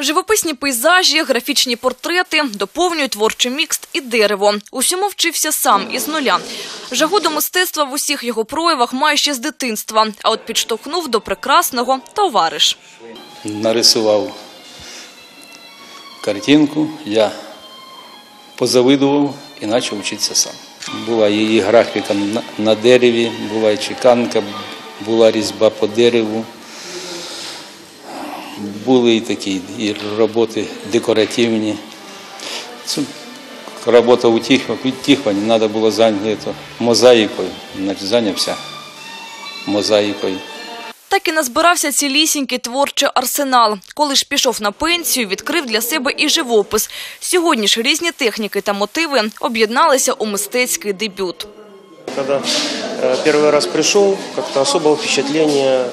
Живописні пейзажі, графічні портрети доповнюють творчий мікс і дерево. Усьому вчився сам із нуля. Жагу до мистецтва в усіх його проявах має ще з дитинства, а от підштовхнув до прекрасного товариш. нарисував картинку, я позавидував і почав вчитися сам. Була і графіка на- дереві, була чеканка, була різьба по дереву. Були і такі і роботи декоративні. Це робота у Тихвані, треба було зайняти мозаїкою, значить зайнявся мозаїкою. Так і назбирався цілісінький творчий арсенал. Коли ж пішов на пенсію, відкрив для себе і живопис. Сьогодні ж різні техніки та мотиви об'єдналися у мистецький дебют. Когда э, первый раз пришел, как-то особого впечатления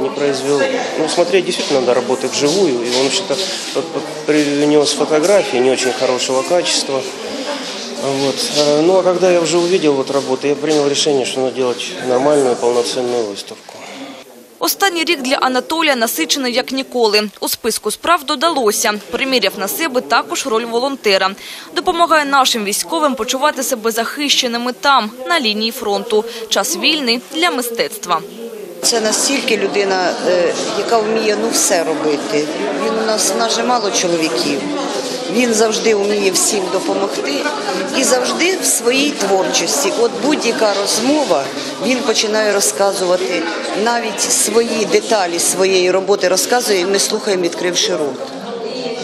не произвел. Ну, смотреть действительно надо работы вживую. И он вообще-то п- п- принес фотографии не очень хорошего качества. Вот. Э, Ну, а когда я уже увидел вот работы, я принял решение, что надо делать нормальную, полноценную выставку. Останній рік для Анатолія насичений як ніколи. У списку справ додалося. Приміряв на себе також роль волонтера. Допомагає нашим військовим почувати себе захищеними там, на лінії фронту. Час вільний для мистецтва. Це настільки людина, е, яка вміє ну все робити. Він у нас нас же мало чоловіків. Він завжди вміє всім допомогти і завжди в своїй творчості. От будь-яка розмова він починає розказувати навіть свої деталі своєї роботи розказує, і ми слухаємо, відкривши рот.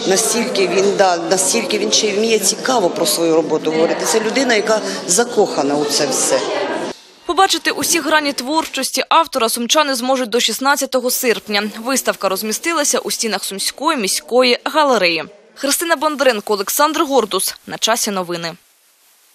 Настільки він да, настільки він ще вміє цікаво про свою роботу говорити. Це людина, яка закохана у це все. Побачити усі грані творчості автора сумчани зможуть до 16 серпня. Виставка розмістилася у стінах Сумської міської галереї. Христина Бондаренко, Олександр Гордус. На часі новини.